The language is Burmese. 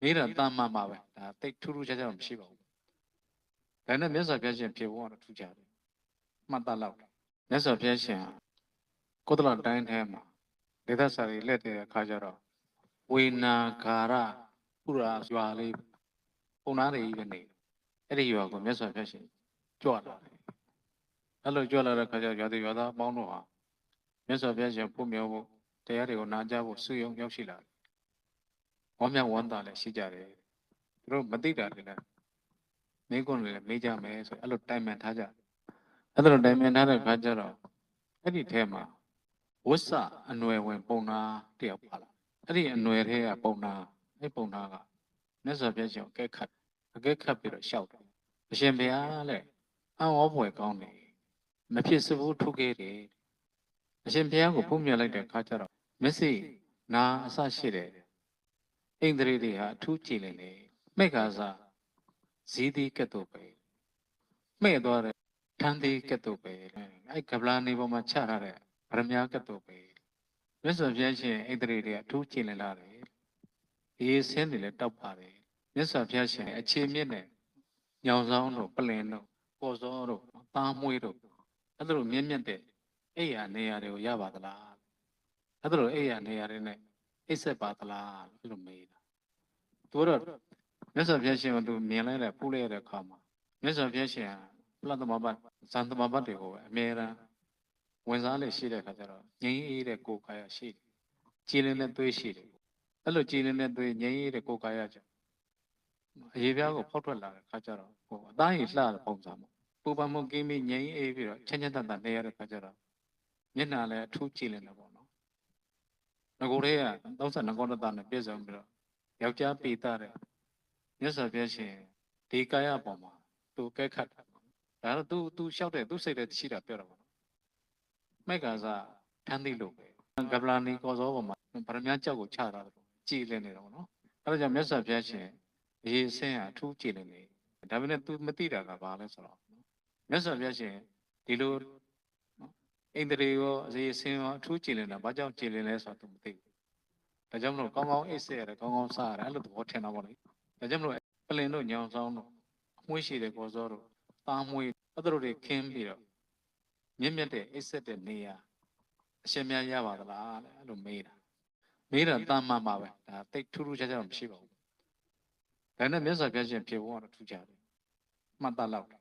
မေးတာတမ်းမှမှာပဲဒါတိတ်ထူးထူးခြားခြားတော့မရှိပါဘူးဒါနဲ့မြတ်စွာဘုရားရှင်ဖြေဖို့ကတော့ထူးခြားတယ်မှတ်သားလောက်တယ်မြတ်စွာဘုရားရှင်ဟာကုသလတိုင်းထဲမှာဒေသစာရီလက်တဲ့အခါကျတော့ဝေနာဂါရပုရာရွာလေးပုံနာတွေကြီးပဲနေအဲ့ဒီရွာကိုမြတ်စွာဘုရားရှင်ကြွလာတယ်အဲ့လိုကြွလာတဲ့အခါကျတော့ရွာသူရွာသားအပေါင်းတို့ဟာမြတ်စွာဘုရားရှင်ဖို့မြောဖို့တရားတွေကိုနာကြားဖို့စုယုံရောက်ရှိလာတယ် ဝမ်းမြောက်ဝမ်းသာလည်းရှိကြတယ်သူတို့မသိတာတွေလည်းမိကွန်းတွေလည်းမေးကြမယ်ဆိုအဲ့လိုတိုင်ပင်ထားကြအဲ့လိုတိုင်ပင်ထားတဲ့အခါကျတော့အဲ့ဒီထဲမှာဝစ္စအနွယ်ဝင်ပုံနာတယောက်ပါလာအဲ့ဒီအနွယ်ထဲကပုံနာအဲ့ပုံနာကမြတ်စွာဘုရားရှင်ကိုအကဲခတ်အကဲခတ်ပြီးတော့ရှောက်တယ်အရှင်ဘုရားတဲ့အံ့ဩဖွယ်ကောင်းတယ်မဖြစ်စဘူးထုတ်ခဲ့တယ်အရှင်ဘုရားကိုဖုံးမြလိုက်တဲ့အခါကျတော့မျက်စိနာအဆရှိတယ် အိန္ဒြေတွေဟာအထူးကြည်လင်တယ်မိက္ခာစာဇီးသီးကဲ့သို့ပဲမဲ့သွားတဲ့ထန်းသီးကဲ့သို့ပဲအဲ့ကပလာနေပေါ်မှာချထားတဲ့ဗရမ ्या ကဲ့သို့ပဲမြတ်စွာဘုရားရှင်အိန္ဒြေတွေကအထူးကြည်လင်လာတယ်ရေဆင်းတွေလည်းတောက်ပါတယ်မြတ်စွာဘုရားရှင်အခြေမြင့်တဲ့ညောင်ဆောင်တို့ပလင်တို့ပေါ်စောတို့သားမွေးတို့အဲ့ဒါလိုမြင့်မြတ်တဲ့အိယာနေရာတွေကိုရပါသလားအဲ့ဒါလိုအိယာနေရာတွေနဲ့အိပ်ဆက်ပါသလားလို့အဲ့လိုမေးတာ သူတို့မြတ်စွာဘုရားရှင်ကသူမြင်လိုက်တဲ့ပူလိုက်တဲ့အခါမှာမြတ်စွာဘုရားရှင်ကပလတ်သမဘတ်ဇန်သမဘတ်တွေကိုပဲအမြဲတမ်းဝင်စားလေရှိတဲ့အခါကျတော့ငြိမ်းအေးတဲ့ကိုယ်ကာယရှိတယ်ကြည်လင်တဲ့သွေးရှိတယ်အဲ့လိုကြည်လင်တဲ့သွေးငြိမ်းအေးတဲ့ကိုယ်ကာယကြောင့်အရေးပြားကိုဖောက်ထွက်လာတဲ့အခါကျတော့ဟိုအသားရည်လှတဲ့ပုံစံပေါ့ပူပန်မှုကင်းပြီးငြိမ်းအေးပြီးတော့ချမ်းချမ်းသာသာနေရတဲ့အခါကျတော့မျက်နှာလည်းအထူးကြည်လင်တယ်ပေါ့နော်ငကိုယ်လေးက32ကောတတနဲ့ပြည့်စုံပြီးတော့ ယောက်ျားပေတာတဲ့မြတ်စွာဘုရားရှင်ဒီကာယပေါ်မှာသူကဲခတ်တာပေါ့ဒါတော့ तू तू လျှောက်တဲ့သူစိတ်တဲ့ရှိတာပြောတာပေါ့နော်မိုက်ကစားထမ်းသိလို့ပဲကပလာနီကောဇောပေါ်မှာဗရမ ्या ကြောက်ကိုချတာတော့ကြည်လင်နေတာပေါ့နော်အဲဒါကြောင့်မြတ်စွာဘုရားရှင်အရေးအစင်းဟာအထူးကြည်လင်နေဒါပေမဲ့ तू မသိတာကဘာလဲဆိုတော့မြတ်စွာဘုရားရှင်ဒီလိုနော်အိန္ဒြေရောအရေးအစင်းရောအထူးကြည်လင်တာဘာကြောင့်ကြည်လင်လဲဆိုတော့ तू မသိဘူး ဒါကြောင့်မလို့ကောင်းကောင်းအိတ်ဆက်ရတယ်ကောင်းကောင်းစားရတယ်အဲ့လိုသဘောထင်တာပေါ့လေဒါကြောင့်မလို့ပလင်တို့ညောင်ဆောင်တို့အမွှေးရှိတဲ့ကောဇောတို့သားမွေးအဲ့တို့တွေခင်းပြီးတော့မြင့်မြတ်တဲ့အိတ်ဆက်တဲ့နေရာအရှင်များရပါသလားတဲ့အဲ့လိုမေးတာမေးတာတမ်းမှမှာပဲဒါတိတ်ထူးထူးခြားခြားတော့မရှိပါဘူးဒါနဲ့မြတ်စွာဘုရားရှင်ဖြေဖို့ကတော့ထူးခြားတယ်မှတ်သားလောက်တယ်